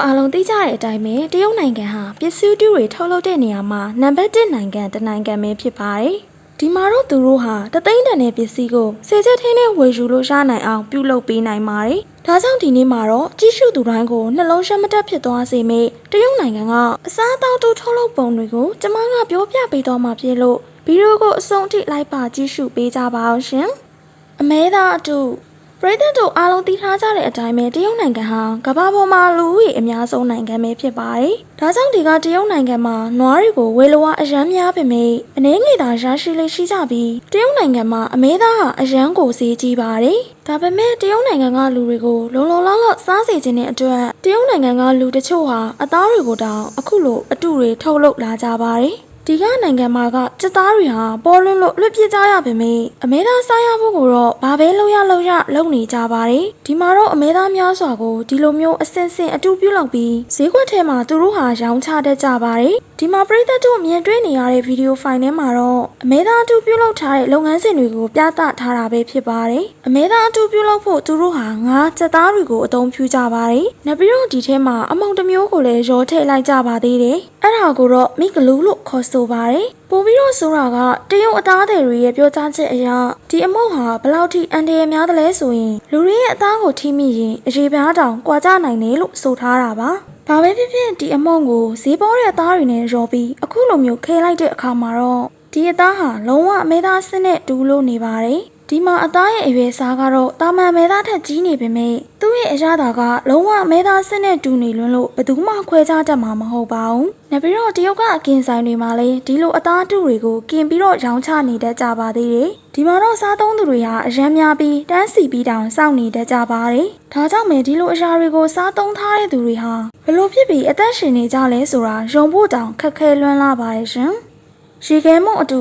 တို့အားလုံးသိကြတဲ့အတိုင်းပဲတရုတ်နိုင်ငံဟာပစ္စည်းတူတွေထုတ်လုပ်တဲ့နေရာမှာနံပါတ်1နိုင်ငံတစ်နိုင်ငံပဲဖြစ်ပါတယ်။ဒီမှာတော့သူတို့ဟာတသိန်းတန်တဲ့ပစ္စည်းကိုစေချက်ထင်းနဲ့ဝယ်ယူလို့ရနိုင်အောင်ပြုလုပ်ပေးနိုင်ပါတယ်။ဒါကြောင့်ဒီနေ့မှာတော့ကြီးစုသူတိုင်းကိုနှလုံးရှက်မတက်ဖြစ်သွားစေမယ့်တရုတ်နိုင်ငံကအစားအသောက်တို့ထုတ်လုပ်ပုံတွေကိုကျွန်မကပြောပြပေးတော့မှာဖြစ်လို့ဗီဒီယိုကိုအဆုံးထိလိုက်ပါကြည့်ရှုပေးကြပါအောင်ရှင်။အမဲသားအတူ ပရိသတ်တို့အားလုံးသိထားကြတဲ့အတိုင်းပဲတရုတ်နိုင်ငံဟာကမ္ဘာပေါ်မှာလူဦးရေအများဆုံးနိုင်ငံပဲဖြစ်ပါတယ်။ဒါကြောင့်ဒီကတရုတ်နိုင်ငံမှာနွားတွေကိုဝေလဝါအရန်များပေမဲ့အနေငယ်သာရရှိလေးရှိကြပြီးတရုတ်နိုင်ငံမှာအမဲသားဟာအရန်ကိုစေးကြီးပါတယ်။ဒါပေမဲ့တရုတ်နိုင်ငံကလူတွေကိုလုံလုံလောက်လောက်စားစေခြင်းတဲ့အတွက်တရုတ်နိုင်ငံကလူတချို့ဟာအသားတွေကိုတောင်အခုလိုအတုတွေထုတ်လုပ်လာကြပါတယ်။ ဒီကနိုင်ငံမှာကစက်သားတွေဟာပေါ်လွန်းလို့လွတ်ပြစ်ကြရပါမယ်အမဲသားစားရဖို့ကိုတော့ဘာပဲလုပ်ရလုပ်ရလုပ်နေကြပါတယ်ဒီမှာတော့အမဲသားများစွာကိုဒီလိုမျိုးအစင်စင်အတူပြုလုပ်ပြီးဈေးကွက်ထဲမှာသူတို့ဟာရောင်းချတတ်ကြပါတယ် ဒီမှာပြည်သက်တို့မြင်တွေ့နေရတဲ့ဗီဒီယိုဖိုင်ထဲမှာတော့အမဲသားအတူပြုလုပ်ထားတဲ့လုပ်ငန်းစဉ်တွေကိုပြသထားတာပဲဖြစ်ပါတယ်အမဲသားအတူပြုလုပ်ဖို့သူတို့ဟာငါးစက်သားတွေကိုအသုံးပြုကြပါတယ်နောက်ပြီးတော့ဒီထဲမှာအမောင်တစ်မျိုးကိုလည်းရောထည့်လိုက်ကြပါသေးတယ်အဲ့ဒါကိုတော့မိဂလူးလို့ခေါ်ဆိုပါတယ်ပို့ပြီးတော့ဆိုတာကတရုတ်အသားတွေရဲ့ပြောကြားချက်အရဒီအမုတ်ဟာဘယ်လောက်ထိအန်တရာယ်များသလဲဆိုရင်လူတွေရဲ့အသားကိုထိမိရင်အရေးပြားတောင်ကွာကြနိုင်တယ်လို့ဆိုထားတာပါ။ ဘာပဲဖြစ်ဖြစ်ဒီအမုံကိုဈေးပေါ်တဲ့အသားတွေနဲ့ရောပြီးအခုလိုမျိုးခဲလိုက်တဲ့အခါမှာတော့ဒီအသားဟာလုံးဝအမဲသားစနစ်တူလို့နေပါတယ်။ဒီမှာအသားရဲ့အရွယ်စားကတော့တာမန်မဲသားထက်ကြီးနေပေမဲ့သူ့ရဲ့အရသာကလုံးဝမဲသားစနစ်တူနေလွန်းလို့ဘယ်သူမှခွဲခြားတတ်မှာမဟုတ်ပါဘူး။နောက်ပြီးတော့တရုတ်ကအကင်ဆိုင်တွေမှာလည်းဒီလိုအသားတူတွေကိုกินပြီးတော့ရောင်းချနေတတ်ကြပါသေးတယ်။ဒီမှာတော့စားသုံးသူတွေဟာအရန်များပြီးတန်းစီပြီးတောင်စောင့်နေတတ်ကြပါတယ်။ဒါကြောင့်မဲဒီလိုအရာတွေကိုစားသုံးထားတဲ့သူတွေဟာ ဘယ်လိုဖြစ်ပြီးအသက်ရှင်နေကြလဲဆိုတာယုံဖို့တောင်ခက်ခဲလွန်းလာပါတယ်ရှင်။ရေခဲမုံအတူ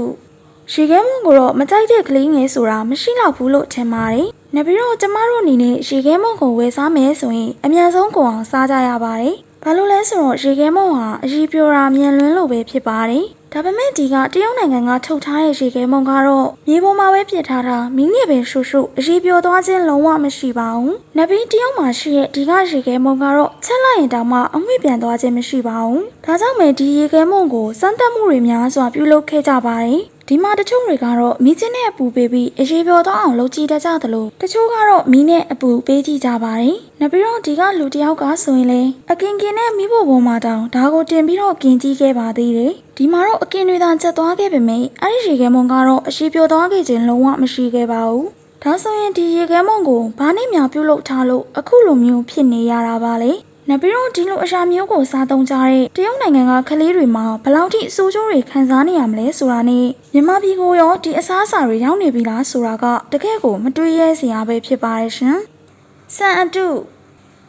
ရေခဲမုံကိုတော့မကြိုက်တဲ့ကလေးငယ်ဆိုတာမရှိတော့ဘူးလို့ထင်ပါတယ်။နောက်ပြီးတော့ကျမတို့အနေနဲ့ရေခဲမုံကိုဝယ်စားမယ်ဆိုရင်အများဆုံးကိုအောင်စားကြရပါတယ်။ဘာလို့လဲဆိုတော့ရေခဲမုံဟာအကြီးပြိုတာမြန်လွန်းလို့ပဲဖြစ်ပါတယ်။ ဒါပေမဲ့ဒီကတရုတ်နိုင်ငံကထုတ်ထားတဲ့ရေခဲမုံကတော့မြေပေါ်မှာပဲပြစ်ထားတာမင်းငယ်ပင်ရှုရှုအကြီးပြိုသွားခြင်းလုံးဝမရှိပါဘူး။နပြီးတရုတ်မှာရှိတဲ့ဒီကရေခဲမုံကတော့ချက်လိုက်ရင်တောင်မှအငွေ့ပြန်သွားခြင်းမရှိပါဘူး။ဒါကြောင့်ပဲဒီရေခဲမုံကိုစမ်းသပ်မှုတွေများစွာပြုလုပ်ခဲ့ကြပါတယ်။ ဒီမှာတချို့တွေကတော့မီးချင်းနဲ့အပူပေးပြီးအရေးပြောတော့အောင်လုပ်ကြည့်တတ်ကြသလိုတချို့ကတော့မီးနဲ့အပူပေးကြည့်ကြပါတယ်။နောက်ပြီးတော့ဒီကလူတယောက်ကဆိုရင်လေအကင်ကင်နဲ့မိဖို့ပေါ်မှာတောင်ဒါကိုတင်ပြီးတော့กินကြည့်ခဲ့ပါသေးတယ်။ဒီမှာတော့အကင်တွေသာချက်သွားခဲ့ပေမဲ့အဲ့ဒီရေခဲမုံကတော့အရှိပြောသွားခဲ့ခြင်းလုံးဝမရှိခဲ့ပါဘူး။ဒါဆိုရင်ဒီရေခဲမုံကိုဘာနဲ့များပြုတ်လုထားလို့အခုလိုမျိုးဖြစ်နေရတာပါလေ။ နောက်ပြီးတော့ဒီလိုအရာမျိုးကိုစားသုံးကြတဲ့တရုတ်နိုင်ငံကကလေးတွေမှာဘယ်လောက်ထိအဆိုးကျိုးတွေခံစားနေရမလဲဆိုတာနဲ့မြန်မာပြည်ကိုရောဒီအစားအစာတွေရောက်နေပြီလားဆိုတာကတကယ်ကိုမတွေးရဲစရာပဲဖြစ်ပါရဲ့ရှင်။စံအတု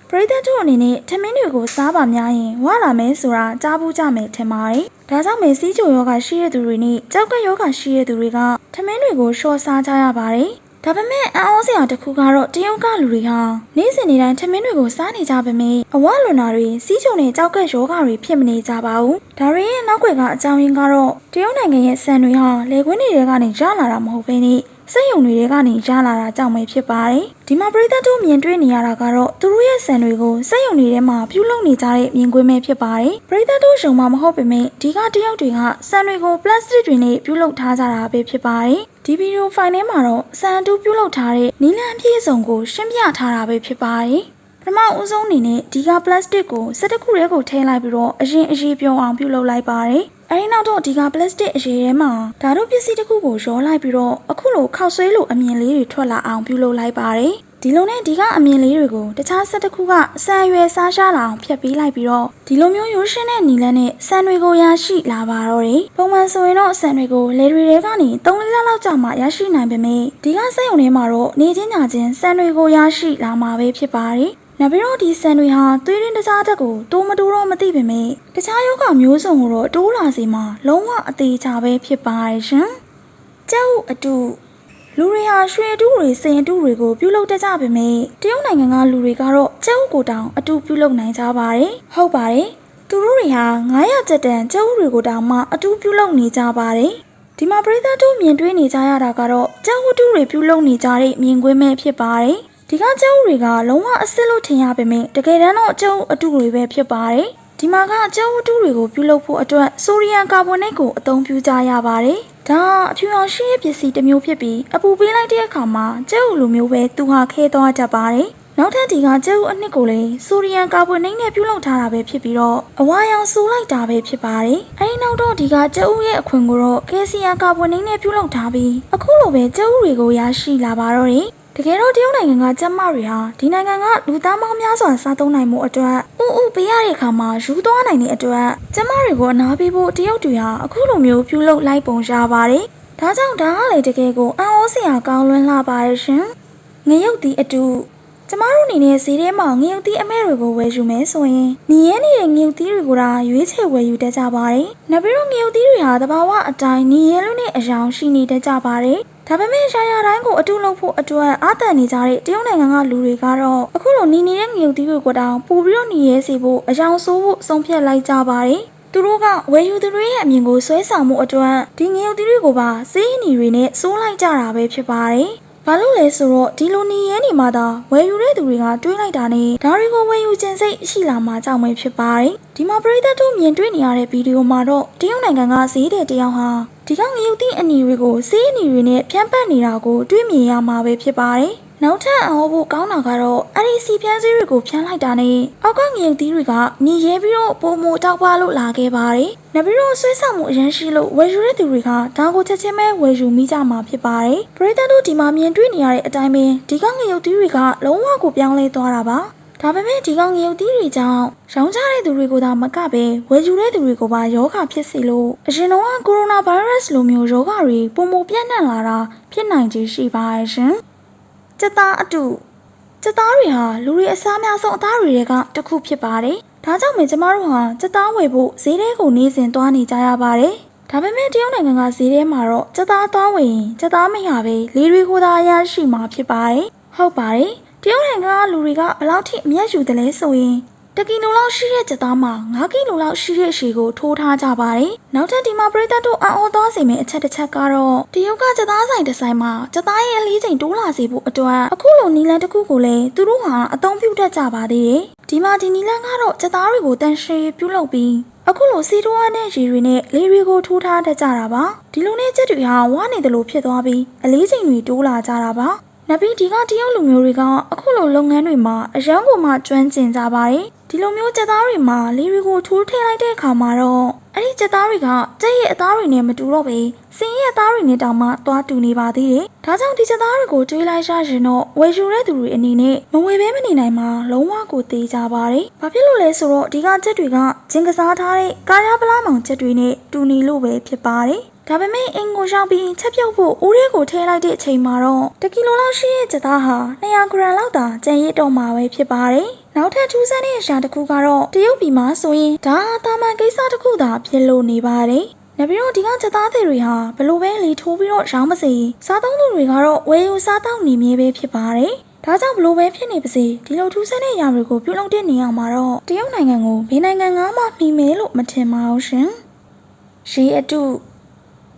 ပရိသတ်တို့အနေနဲ့ထမင်းတွေကိုစားပါများရင်ဝလာမယ်ဆိုတာကြားဘူးကြမယ်ထင်ပါတယ်။ဒါကြောင့်မေစီးချိုယောဂရှိတဲ့သူတွေနဲ့ကြောက်ကယောဂရှိတဲ့သူတွေကထမင်းတွေကိုရှော့စားကြရပါတယ်။ ဒါပေမဲ့အံ့ဩစရာတစ်ခုကတော့တရုတ်ကလူတွေဟာနေ့စဉ်နေ့တိုင်းထမင်းတွေကိုစားနေကြပေမဲ့အဝလွန်တာတွေစီးချုံနဲ့ကြောက်ကက်ယောဂတွေဖြစ်မနေကြပါဘူး။ဒါတွေရဲ့နောက်ွယ်ကအကြောင်းရင်းကတော့တရုတ်နိုင်ငံရဲ့စံတွေဟာလေကွင်းတွေကနေရလာတာမဟုတ်ဘဲနဲ့ စက်ယုံတွေကနေရလာတာကြောင့်ပဲဖြစ်ပါတယ်။ဒီမှာပရိသတ်တို့မြင်တွေ့နေရတာကတော့သူတို့ရဲ့စံတွေကိုစက်ယုံတွေထဲမှာပြုလုပ်နေကြတဲ့မြင်ကွင်းပဲဖြစ်ပါတယ်။ပရိသတ်တို့ယုံမှာမဟုတ်ပေမဲ့ဒီကတရုတ်တွေကစံတွေကိုပလတ်စတစ်တွေနဲ့ပြုလုပ်ထားကြတာပဲဖြစ်ပါတယ်။ဒီဗီဒီယိုဖိုင်ထဲမှာတော့စံတူပြုလုပ်ထားတဲ့နီလန်ပြည့်စုံကိုရှင်းပြထားတာပဲဖြစ်ပါတယ်။ပထမဦးဆုံးအနေနဲ့ဒီကပလတ်စတစ်ကိုစက်တစ်ခုတည်းကိုထည့်လိုက်ပြီးတော့အရင်အရေးပြုံအောင်ပြုလုပ်လိုက်ပါတယ်။ အဲဒီနောက်တော့ဒီကပလတ်စတစ်အရေးထဲမှာဓာတ်ပစ္စည်းတစ်ခုကိုရောလိုက်ပြီးတော့အခုလိုခောက်ဆွဲလိုအမြင်လေးတွေထွက်လာအောင်ပြုလုပ်လိုက်ပါတယ်။ဒီလိုနဲ့ဒီကအမြင်လေးတွေကိုတခြားဆက်တစ်ခုကဆန်ရွယ်စားရှားလာအောင်ဖြတ်ပေးလိုက်ပြီးတော့ဒီလိုမျိုးရိုးရှင်းတဲ့နီလန်းနဲ့ဆန်တွေကိုရရှိလာပါတော့တယ်။ပုံမှန်ဆိုရင်တော့ဆန်တွေကိုလေတွေထဲကနေ3လလောက်ကြာမှရရှိနိုင်ပေမဲ့ဒီကစက်ရုံထဲမှာတော့နေချင်းညာချင်းဆန်တွေကိုရရှိလာမှာပဲဖြစ်ပါတယ်။ နောက်ပြီးတော့ဒီဆန်တွေဟာသွေးရင်းတစားတက်ကိုတိုးမတိုးတော့မသိပေမဲ့တခြားယောဂမျိုးစုံကိုတော့တိုးလာစေမှာလုံးဝအသေးချာပဲဖြစ်ပါရဲ့ရှင်။ကျောက်အတူလူတွေဟာရွှေအတူတွေစင်အတူတွေကိုပြုလုပ်တတ်ကြပေမဲ့တရုတ်နိုင်ငံကလူတွေကတော့ကျောက်ကိုတောင်အတူပြုလုပ်နိုင်ကြပါတယ်။ဟုတ်ပါတယ်။သူတို့တွေဟာ900ကျပ်တန်ကျောက်တွေကိုတောင်မှအတူပြုလုပ်နေကြပါတယ်။ဒီမှာပရိသတ်တို့မြင်တွေ့နေကြရတာကတော့ကျောက်ဝတ္ထုတွေပြုလုပ်နေကြတဲ့မြင်ကွင်းပဲဖြစ်ပါတယ်။ ဒီကကျုပ်တွေကလုံးဝအစ်စ်လို့ထင်ရပေမဲ့တကယ်တမ်းတော့ကျုပ်အတုတွေပဲဖြစ်ပါတယ်ဒီမှာကကျုပ်အတုတွေကိုပြုလုပ်ဖို့အတွက်ဆိုဒီယမ်ကာဗွန်နိတ်ကိုအသုံးပြုကြရပါတယ်ဒါအဖြူအောင်ရှိရဲ့ပစ္စည်းတစ်မျိုးဖြစ်ပြီးအပူပေးလိုက်တဲ့အခါမှာကျုပ်လိုမျိုးပဲသူဟာခဲသွားတတ်ပါတယ်နောက်ထပ်ဒီကကျုပ်အနှစ်ကိုလည်းဆိုဒီယမ်ကာဗွန်နိတ်နဲ့ပြုလုပ်ထားတာပဲဖြစ်ပြီးတော့အဝါရောင်ဆိုးလိုက်တာပဲဖြစ်ပါတယ်အဲဒီနောက်တော့ဒီကကျုပ်ရဲ့အခွင့်ကိုတော့ကယ်ဆီယမ်ကာဗွန်နိတ်နဲ့ပြုလုပ်ထားပြီးအခုလိုပဲကျုပ်တွေကိုရရှိလာပါတော့တယ်တ ကယ်တော့တရုတ်နိုင်ငံကကျမတွေဟာဒီနိုင်ငံကလူသားမောင်းများစွာစားသုံးနိုင်မှုအတွက်ဥဥပေးရတဲ့အခါမှာယူသွားနိုင်တဲ့အတွက်ကျမတွေကိုအနာပေးဖို့တရုတ်တွေဟာအခုလိုမျိုးပြုလုပ်လိုက်ပုံရပါတယ်။ဒါကြောင့်ဒါကလေတကယ်ကိုအံ့ဩစရာကောင်းလွန်းလာပါတယ်ရှင်။ငရုတ်တီအတူကျမတို့အနေနဲ့ဈေးထဲမှာငရုတ်တီအမဲတွေကိုဝယ်ယူမယ်ဆိုရင်ညီရဲနေတဲ့ငရုတ်တီတွေကိုဒါရွေးချယ်ဝယ်ယူတတ်ကြပါတယ်။နောက်ပြီးတော့ငရုတ်တီတွေဟာတဘာဝအတိုင်းညီရဲလို့နဲ့အယောင်ရှိနေတတ်ကြပါတယ်။ ဒါပေမဲ့ရာရာတိုင်းကိုအတူလုပ်ဖို့အတွက်အာတန်နေကြတဲ့တရုတ်နိုင်ငံကလူတွေကတော့အခုလိုနေနေတဲ့ငရုတ်သီးတွေကိုတောင်ပို့ပြီးတော့နေရဲစေဖို့အယောင်ဆိုးဖို့ဆုံးဖြတ်လိုက်ကြပါတယ်။သူတို့ကဝယ်ယူသူတွေရဲ့အမြင်ကိုဆွဲဆောင်မှုအတွက်ဒီငရုတ်သီးတွေကိုပါစေးအနီတွေနဲ့စိုးလိုက်ကြတာပဲဖြစ်ပါတယ်။ဘာလို့လဲဆိုတော့ဒီလိုနေရဲနေမှာသာဝယ်ယူတဲ့သူတွေကတွေးလိုက်တာနဲ့ဒါတွေကိုဝယ်ယူခြင်းစိတ်ရှိလာမှကြောက်မယ်ဖြစ်ပါတယ်။ ဒီမှာပရိသတ်တို့မြင်တွေ့နေရတဲ့ဗီဒီယိုမှာတော့တရုတ်နိုင်ငံကဈေးတဲ့တယောက်ဟာဒီကငရုတ်သီးအနီတွေကိုစေးအနီတွေနဲ့ဖြန့်ပတ်နေတာကိုတွေးမြင်ရမှာပဲဖြစ်ပါတယ်။နောက်ထပ်အဟောဖို့ကောင်းတာကတော့အဲ့ဒီစီဖြန်းစည်းတွေကိုဖြန်းလိုက်တာနဲ့အောက်ကငရုတ်သီးတွေကညီရဲပြီးတော့ပုံမတောက်ပါလို့လာခဲ့ပါတယ်။နောက်ပြီးတော့ဆွဲဆောင်မှုအရန်ရှိလို့ဝယ်ယူတဲ့သူတွေကဒါကိုချက်ချင်းပဲဝယ်ယူမိကြမှာဖြစ်ပါတယ်။ပရိသတ်တို့ဒီမှာမြင်တွေ့နေရတဲ့အတိုင်းပဲဒီကငရုတ်သီးတွေကလုံးဝကိုပြောင်းလဲသွားတာပါ။ ဒါပေမဲ့ဒီကောင်ငရုတ်သီးတွေကြောင့်ရောင်းချတဲ့သူတွေကိုသာမကပဲဝယ်ယူတဲ့သူတွေကိုပါယောဂဖြစ်စေလို့အရင်တော့ကိုရိုနာဗိုင်းရပ်စ်လိုမျိုးယောဂတွေပုံမပြန့်နှံ့လာတာဖြစ်နိုင်ခြေရှိပါရဲ့ရှင်။စက်သားအတုစက်သားတွေဟာလူတွေအစားအများဆုံးအသားတွေတွေကတစ်ခုဖြစ်ပါတယ်။ဒါကြောင့်ပဲကျမတို့ဟာစက်သားဝယ်ဖို့ဈေးထဲကိုနေစဉ်သွားနေကြရပါတယ်။ဒါပေမဲ့တရုတ်နိုင်ငံကဈေးထဲမှာတော့စက်သားသွားဝင်ရင်စက်သားမရပဲလေတွေကိုသာရရှိမှာဖြစ်ပါတယ်။ဟုတ်ပါတယ်။ တရုတ်နိုင်ငံကလူတွေကဘယ်လောက်ထိအမျက်ယူတယ်လဲဆိုရင်တကီလိုလောက်ရှိတဲ့ကြက်သားမှာ9ကီလိုလောက်ရှိတဲ့ရှည်ကိုထိုးထားကြပါတယ်။နောက်ထပ်ဒီမှာပရိသတ်တို့အံ့ဩသွားစေမယ့်အချက်တစ်ချက်ကတော့တရုတ်ကကြက်သားဆိုင်တစ်ဆိုင်မှာကြက်သားရဲ့အလေးချိန်တိုးလာစေဖို့အတွက်အခုလိုနီလန်တစ်ခုကိုလည်းသူတို့ဟာအသုံးပြုတတ်ကြပါသေးတယ်။ဒီမှာဒီနီလန်ကတော့ကြက်သားတွေကိုတန်ရှည်ပြုလုပ်ပြီးအခုလိုစီတိုးဝါးနဲ့ရေတွေနဲ့လေတွေကိုထိုးထားတတ်ကြတာပါဒီလိုနဲ့ချက်တွေဟာဝါနေတယ်လို့ဖြစ်သွားပြီးအလေးချိန်တွေတိုးလာကြတာပါ နဗီဒီကတရုတ်လူမျိုးတွေကအခုလိုလုပ်ငန်းတွေမှာအရန်ကိုမှကျွမ်းကျင်ကြပါတယ်ဒီလိုမျိုးကြက်သားတွေမှာလေတွေကိုထိုးထည့်လိုက်တဲ့အခါမှာတော့အဲ့ဒီကြက်သားတွေကကြက်ရဲ့အသားတွေနဲ့မတူတော့ပဲစင်ရဲ့အသားတွေနဲ့တောင်မှသွားတူနေပါသေးတယ်ဒါကြောင့်ဒီကြက်သားတွေကိုတွေးလိုက်ရရင်တော့ဝယ်ယူတဲ့သူတွေအနေနဲ့မဝယ်ဘဲမနေနိုင်မှာလုံးဝကိုသေးကြပါတယ်ဘာဖြစ်လို့လဲဆိုတော့ဒီကကြက်တွေကဂျင်ကစားထားတဲ့ကာယာပလားမောင်ကြက်တွေနဲ့တူနေလို့ပဲဖြစ်ပါတယ်ဒါပေမဲ့အင်ကိုရောက်ပြီးချက်ပြုတ်ဖို့ဦးရဲကိုထည့်လိုက်တဲ့အချိန်မှာတော့တကီလိုလောက်ရှိတဲ့ကြက်သားဟာ200ဂရမ်လောက်သာကျန်ရစ်တော့မှာပဲဖြစ်ပါတယ်။နောက်ထပ်ထူးဆန်းတဲ့အရာတစ်ခုကတော့တရုတ်ပြည်မှာဆိုရင်ဒါဟာတာမန်ကိစ္စတစ်ခုသာဖြစ်လို့နေပါတယ်။နောက်ပြီးတော့ဒီကကြက်သားတွေဟာဘလို့ပဲလေထိုးပြီးတော့ရောင်းမစေစားသုံးသူတွေကတော့ဝယ်ယူစားတောက်နေမြဲပဲဖြစ်ပါတယ်။ဒါကြောင့်ဘလို့ပဲဖြစ်နေပါစေဒီလိုထူးဆန်းတဲ့အရာတွေကိုပြုလုပ်တဲ့နေရာမှာတော့တရုတ်နိုင်ငံကိုဘယ်နိုင်ငံကမှမှီမဲလို့မထင်ပါဘူးရှင်။ရေအတု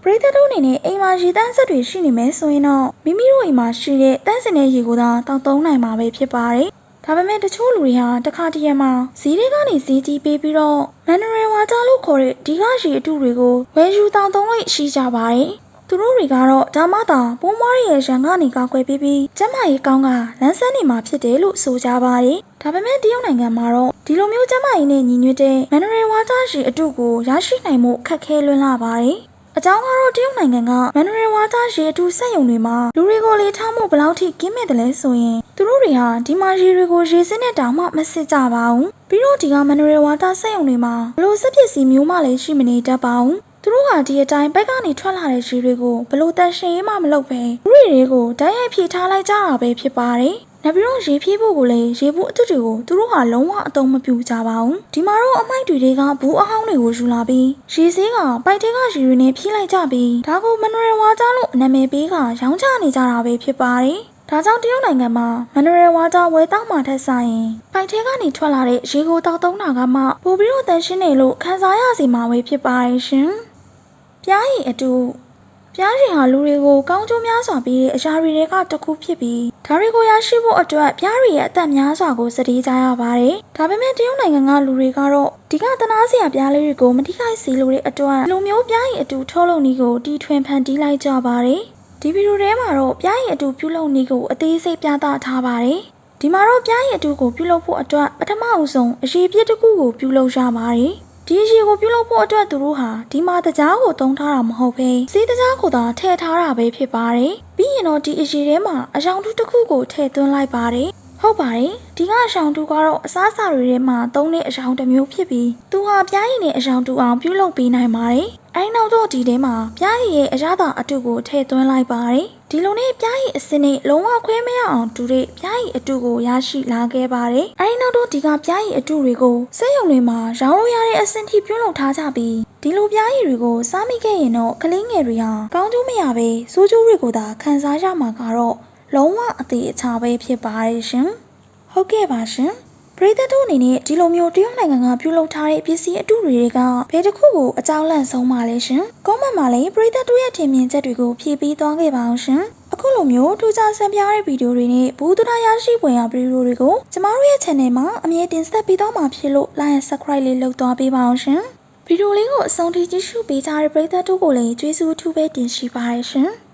ပရိသတ်တို့အနေနဲ့အိမ်မှာရေတန်းဆက်တွေရှိနေမယ်ဆိုရင်တော့မိမိတို့အိမ်မှာရှိတဲ့တန်းစင်တဲ့ရေကိုသာတောက်သုံးနိုင်မှာပဲဖြစ်ပါတယ်။ဒါပေမဲ့တချို့လူတွေဟာတခါတည်းရမှာဈေးတွေကနေဈေးကြီးပေးပြီးတော့မန်နရယ်ဝါတာလို့ခေါ်တဲ့ဒီကရေအတုတွေကိုဝယ်ယူတောင်းသုံးလို့ရှိကြပါတယ်။သူတို့တွေကတော့ဒါမှသာပိုးမွားရဲ့ရန်ကနေကောက်ွယ်ပြီးပြီးကျမကြီးကောင်းကလမ်းဆန်းနေမှာဖြစ်တယ်လို့ဆိုကြပါတယ်။ဒါပေမဲ့တရုတ်နိုင်ငံမှာတော့ဒီလိုမျိုးကျမကြီးနဲ့ညီညွတ်တဲ့မန်နရယ်ဝါတာရေအတုကိုရရှိနိုင်မှုခက်ခဲလွန်းလာပါတယ်။ အကြောင်းကတော့တရုတ်နိုင်ငံကမန်နရယ်ဝါသားရေအထူးစက်ရုံတွေမှာလူတွေကိုလေထားမှုဘယ်လောက်ထိကင်းမဲ့တယ်လဲဆိုရင်သူတို့တွေဟာဒီမှာရေတွေကိုရေစင်းနဲ့တောင်မှမစစ်ကြပါဘူးပြီးတော့ဒီကမန်နရယ်ဝါသားစက်ရုံတွေမှာဘလို့စက်ပစ္စည်းမျိုးမှလည်းရှိမနေတတ်ပါဘူးသူတို့ကဒီအတိုင်းဘက်ကနေထွက်လာတဲ့ရေတွေကိုဘလို့တန်ရှင်ရေးမှမလုပ်ပဲလူတွေတွေကိုဓာတ်ရိုက်ဖြည့်ထားလိုက်ကြတာပဲဖြစ်ပါတယ် နောက်ပြီးတော့ရေဖြည့်ဖို့ကိုလည်းရေဘူးအတုတွေကိုသူတို့ဟာလုံးဝအသုံးမပြုကြပါဘူးဒီမှာတော့အမိုက်တွေတွေကဘူးအဟောင်းတွေကိုယူလာပြီးရေစည်းကပိုက်ထဲကရေတွေနဲ့ဖြည့်လိုက်ကြပြီးဒါကိုမနရယ်ဝါကြားလို့အနာမည်ပေးကရောင်းချနေကြတာပဲဖြစ်ပါတယ်ဒါကြောင့်တရုတ်နိုင်ငံမှာမန်နရယ်ဝါတာဝယ်တောက်မှထက်ဆိုင်ပိုက်ထဲကနေထွက်လာတဲ့ရေကိုတောက်သုံးတာကမှပိုပြီးတော့တန်ရှင်းနေလို့ခံစားရစီမှာပဲဖြစ်ပါရဲ့ရှင်။ပြားရည်အတူ။ ပြားရှင်ဟာလူတွေကိုကောင်းကျိုးများစွာပေးတဲ့အရာတွေတွေကတစ်ခုဖြစ်ပြီးဒါတွေကိုရရှိဖို့အတွက်ပြားတွေရဲ့အသက်များစွာကိုစတေးကြရပါတယ်။ဒါပေမဲ့တရုတ်နိုင်ငံကလူတွေကတော့ဒီကသနာစရာပြားလေးတွေကိုမထိခိုက်စေလိုတဲ့အတွက်လူမျိုးပြားရင်အတူထုတ်လုပ်နည်းကိုတီထွင်ဖန်တီးလိုက်ကြပါတယ်။ဒီဗီဒီယိုထဲမှာတော့ပြားရင်အတူပြုလုပ်နည်းကိုအသေးစိတ်ပြသထားပါတယ်။ဒီမှာတော့ပြားရည်အတူကိုပြုလုပ်ဖို့အတွက်ပထမအဦးဆုံးအရေးပြစ်တစ်ခုကိုပြုလုပ်ရပါတယ်။ ဒီအရေးကိုပြုလုပ်ဖို့အတွက်သူတို့ဟာဒီမှာတကြားကိုတုံးထားတာမဟုတ်ဘဲစီးတကြားကိုသာထည့်ထားတာပဲဖြစ်ပါတယ်။ပြီးရင်တော့ဒီအရေးထဲမှာအယောင်တူတစ်ခုကိုထည့်သွင်းလိုက်ပါတယ်။ဟုတ်ပါတယ်ဒီကအယောင်တူကတော့အစားအစာတွေထဲမှာသုံးတဲ့အယောင်တစ်မျိုးဖြစ်ပြီးသူဟာပြားရည်နဲ့အယောင်တူအောင်ပြုလုပ်ပေးနိုင်ပါတယ်။အဲဒီနောက်တော့ဒီထဲမှာပြားရည်ရဲ့အရသာအတူကိုထည့်သွင်းလိုက်ပါတယ်။ ဒီလိုနဲ့ပြားရည်အစင်းနဲ့လုံးဝခွဲမရအောင်တူတဲ့ပြားရည်အတူကိုရရှိလာခဲ့ပါတယ်။အဲဒီနောက်တော့ဒီကပြားရည်အတူတွေကိုစက်ရုံတွေမှာရောင်းလို့ရတဲ့အဆင့်ထိပြုလုပ်ထားကြပြီးဒီလိုပြားရည်တွေကိုစားမိခဲ့ရင်တော့ကလေးငယ်တွေဟာကောင်းကျိုးမရပဲစိုးကျိုးတွေကိုသာခံစားရမှာကတော့လုံးဝအသေးအချာပဲဖြစ်ပါတယ်ရှင်။ဟုတ်ကဲ့ပါရှင်။ ပရိသတ်တို့အနေနဲ့ဒီလိုမျိုးတရုတ်နိုင်ငံကပြုလုပ်ထားတဲ့ပစ္စည်းအတုတွေကဘယ်တစ်ခုကိုအကြောင်းလန့်ဆုံးပါလဲရှင်။ကောမန့်မှာလည်းပရိသတ်တို့ရဲ့ထင်မြင်ချက်တွေကိုဖြည့်ပေးသွားခဲ့ပါအောင်ရှင်။အခုလိုမျိုးထူးခြားဆန်းပြားတဲ့ဗီဒီယိုတွေနဲ့ဘူးတူတာရရှိပွင့်ရဗီဒီယိုတွေကိုကျမတို့ရဲ့ channel မှာအမြဲတင်ဆက်ပေးသွားမှာဖြစ်လို့ like and subscribe လေးလုပ်သွားပေးပါအောင်ရှင်။ဗီဒီယိုလေးကိုအဆုံးထိကြည့်ရှုပေးကြတဲ့ပရိသတ်တို့ကိုလည်းကျေးဇူးအထူးပဲတင်ရှိပါတယ်ရှင်။